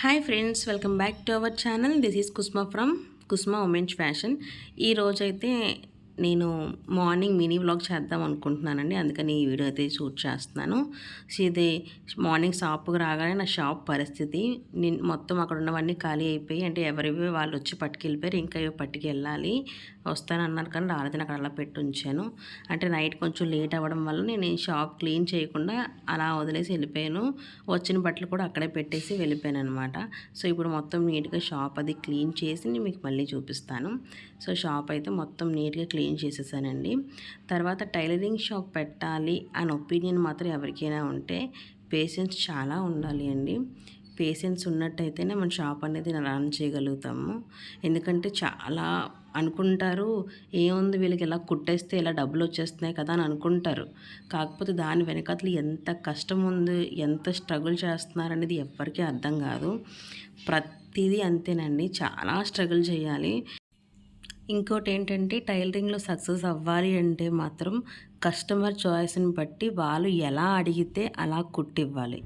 Hi friends welcome back to our channel this is Kusma from Kusma women's fashion ఈరోజైతే నేను morning mini vlog చేద్దాం అనుకుంటున్నానండి. అందుకని ఈ వీడియో అయితే షూట్ చేస్తున్నాను. సో ఇది మార్నింగ్ షాప్కి రాగానే నా షాప్ పరిస్థితి. నేను మొత్తం అక్కడ ఉన్నవన్నీ ఖాళీ అయిపోయి అంటే ఎవరివి వాళ్ళు వచ్చి పట్టుకెళ్ళిపోయారు. ఇంకా ఇవి పట్టుకెళ్ళాలి. వస్తానన్నారు కానీ రాలేదని అక్కడ అలా పెట్టి ఉంచాను. అంటే నైట్ కొంచెం లేట్ అవ్వడం వల్ల నేను ఈ షాప్ క్లీన్ చేయకుండా అలా వదిలేసి వెళ్ళిపోయాను. వచ్చిన బట్టలు కూడా అక్కడే పెట్టేసి వెళ్ళిపోయాను అనమాట సో ఇప్పుడు మొత్తం నీట్గా షాప్ అది క్లీన్ చేసి నేను మీకు మళ్ళీ చూపిస్తాను. సో షాప్ అయితే మొత్తం నీట్గా క్లీన్ చేసేసానండి. తర్వాత టైలరింగ్ షాప్ పెట్టాలి అని ఒపీనియన్ మాత్రం ఎవరికైనా ఉంటే పేషెన్స్ చాలా ఉండాలి అండి. పేషెన్స్ ఉన్నట్టయితేనే మన షాప్ అనేది రన్ చేయగలుగుతాము. ఎందుకంటే చాలా అనుకుంటారు ఏముంది వీళ్ళకి ఇలా కుట్టేస్తే ఇలా డబ్బులు వచ్చేస్తున్నాయి కదా అని అనుకుంటారు. కాకపోతే దాని వెనకతలు ఎంత కష్టం ఉంది ఎంత స్ట్రగుల్ చేస్తున్నారు అనేది ఎవ్వరికీ అర్థం కాదు. ప్రతిదీ అంతేనండి. చాలా స్ట్రగుల్ చేయాలి. ఇంకోటి ఏంటంటే టైలరింగ్లో సక్సెస్ అవ్వాలి అంటే మాత్రం కస్టమర్ చాయిస్ని బట్టి వాళ్ళు ఎలా అడిగితే అలా కుట్టివ్వాలి.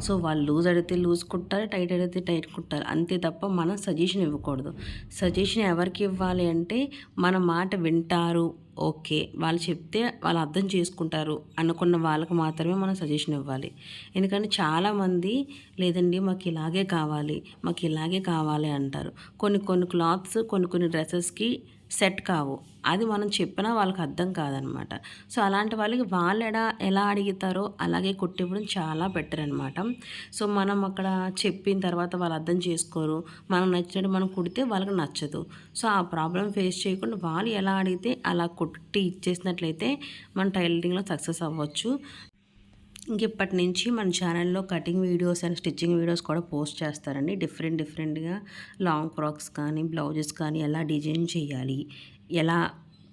సో వాళ్ళు లూజ్ అడిగితే లూజ్ కుట్టాలి టైట్ అడిగితే టైట్ కుట్టాలి. అంతే తప్ప మనం సజెషన్ ఇవ్వకూడదు. సజెషన్ ఎవరికి ఇవ్వాలి అంటే మన మాట వింటారు ఓకే. వాళ్ళు చెప్తే వాళ్ళు అర్థం చేసుకుంటారు అనుకున్న వాళ్ళకి మాత్రమే మనం సజెషన్ ఇవ్వాలి. ఎందుకంటే చాలామంది లేదండి మాకు ఇలాగే కావాలి మాకు ఇలాగే కావాలి అంటారు. కొన్ని కొన్ని క్లాత్స్ కొన్ని కొన్ని డ్రెస్సెస్కి సెట్ కావు. అది మనం చెప్పినా వాళ్ళకి అర్థం కాదనమాట. సో అలాంటి వాళ్ళకి వాళ్ళు ఎడ ఎలా అడుగుతారో అలాగే కొట్టివ్వడం చాలా బెటర్ అనమాట సో మనం అక్కడ చెప్పిన తర్వాత వాళ్ళు అర్థం చేసుకోరు. మనం నచ్చినట్టు మనం కుడితే వాళ్ళకి నచ్చదు. సో ఆ ప్రాబ్లం ఫేస్ చేయకుండా వాళ్ళు ఎలా అడిగితే అలా కొట్టి ఇచ్చేసినట్లయితే మన టైలరింగ్లో సక్సెస్ అవ్వచ్చు. ఇంకిప్పటి నుంచి మన ఛానల్లో cutting videos and stitching videos కూడా పోస్ట్ చేస్తారండి. డిఫరెంట్ డిఫరెంట్గా లాంగ్ ఫ్రాక్స్ కానీ బ్లౌజెస్ కానీ ఎలా డిజైన్ చేయాలి ఎలా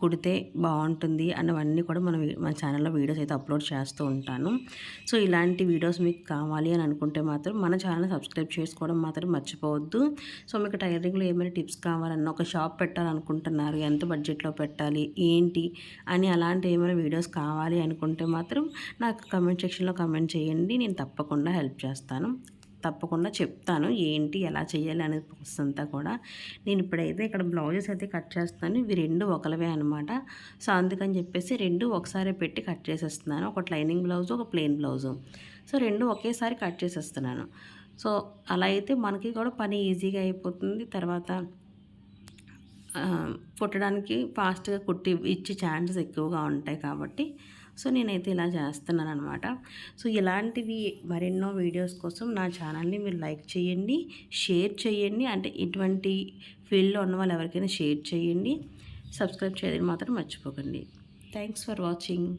కుడితే బాగుంటుంది అన్నవన్నీ కూడా మనం మన ఛానల్లో వీడియోస్ అయితే అప్లోడ్ చేస్తూ ఉంటాను. సో ఇలాంటి వీడియోస్ మీకు కావాలి అని అనుకుంటే మాత్రం మన ఛానల్ సబ్స్క్రైబ్ చేసుకోవడం మాత్రం మర్చిపోవద్దు. సో మీకు టైలరింగ్లో ఏమైనా టిప్స్ కావాలన్నా ఒక షాప్ పెట్టాలనుకుంటున్నారు ఎంత బడ్జెట్లో పెట్టాలి ఏంటి అని అలాంటి ఏమైనా వీడియోస్ కావాలి అనుకుంటే మాత్రం నాకు కమెంట్ సెక్షన్లో కమెంట్ చేయండి. నేను తప్పకుండా హెల్ప్ చేస్తాను. తప్పకుండా చెప్తాను. ఏంటి ఎలా చేయాలి అనేది ప్రాసెస్ అంతా కూడా. నేను ఇప్పుడైతే ఇక్కడ బ్లౌజెస్ అయితే కట్ చేస్తాను ఇవి రెండు ఒకలవే అనమాట సో అందుకని చెప్పేసి రెండు ఒకసారి పెట్టి కట్ చేసేస్తున్నాను. ఒక లైనింగ్ బ్లౌజ్ ఒక ప్లెయిన్ బ్లౌజు. సో రెండు ఒకేసారి కట్ చేసేస్తున్నాను. సో అలా అయితే మనకి కూడా పని ఈజీగా అయిపోతుంది. తర్వాత కుట్టడానికి ఫాస్ట్గా కుట్టి ఇచ్చే ఛాన్సెస్ ఎక్కువగా ఉంటాయి కాబట్టి సో నేనైతే ఇలా చేస్తున్నాను అనమాట సో ఇలాంటివి మరెన్నో వీడియోస్ కోసం నా ఛానల్ని మీరు లైక్ చేయండి షేర్ చేయండి అంటే ఇటువంటి ఫీల్డ్లో ఉన్న వాళ్ళు ఎవరికైనా షేర్ చేయండి. సబ్స్క్రైబ్ చేయడం మాత్రం మర్చిపోకండి. Thanks for watching.